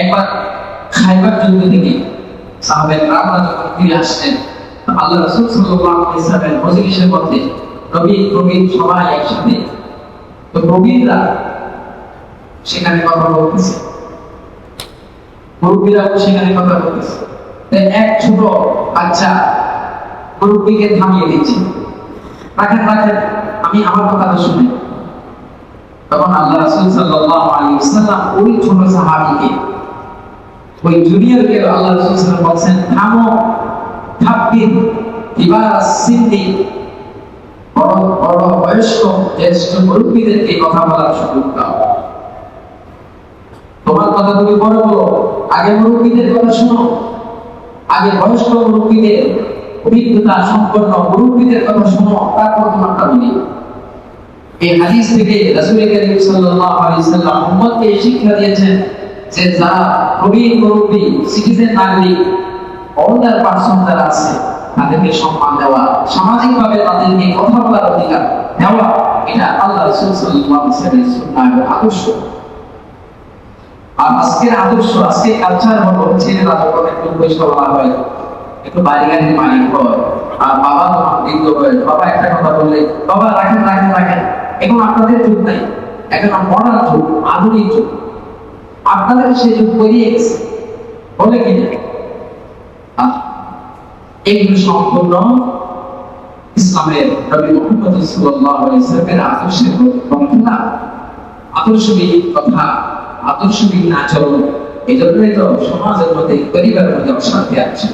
একবার খাইবার সাহাবের ফিরে আল্লাহ রসুল সাল্লাল্লাহু আলাইহি মজলিসের মধ্যে সবাই একসাথে। তো সেখানে কথা বলতেছে। সেখানে কথা বলতেছে। এক ছোট বাচ্চা মুরব্বীকে থামিয়ে দিচ্ছে। রাখেন রাখেন, আমি আমার কথাটা শুনে। তখন আল্লাহ রাসূল সাল্লাল্লাহু আলাইহি ওয়াসাল্লাম ওই ছোট সাহাবীকে ওই জুনিয়রকে আল্লাহ রাসূল বলছেন, থামো সিন্দি বড় বড় বয়স্ক, জ্যেষ্ঠ মুরব্বীদেরকে কথা বলার সুযোগ দাও। তোমার কথা তুমি বড় বলো, আগে মুরব্বীদের কথা আগে বয়স্ক মুরব্বীদের, অভিজ্ঞতা সম্পন্ন মুরব্বীদের কথা তারপর এই হাদিস থেকে করিম উম্মতকে শিক্ষা দিয়েছেন যে যারা প্রবীণ মুরব্বী সিটিজেন নাগরিক অল্ডার পার্সন যারা আছে, তাদেরকে সম্মান দেওয়া, সামাজিকভাবে তাদেরকে কথা বলার অধিকার দেওয়া এটা আল্লাহ আদর্শ। আর আজকের আদর্শ আজকে কালচার হলো ছেলেরা যখন একটু পয়সা বলা হয়, একটু গাড়ির মালিক হয়, আর বাবা তোমার হয়, বাবা একটা কথা বললে বাবা, রাখেন রাখেন রাখেন। এখন আপনাদের যুগ নাই, এখন মডার্ন যুগ, আধুনিক যুগ। আপনাদের সে গেছে বলে কি না? আহ, এগুলো সম্পূর্ণ ইসলামের নবী মোহাম্মদ সাল্লাল্লাহু আলাইহি সাল্লামের আদর্শের গ্রন্থ না কথা আদর্শবিক আচরণ এই জন্যই তো সমাজের মধ্যে পরিবারের মধ্যে অশান্তি আছে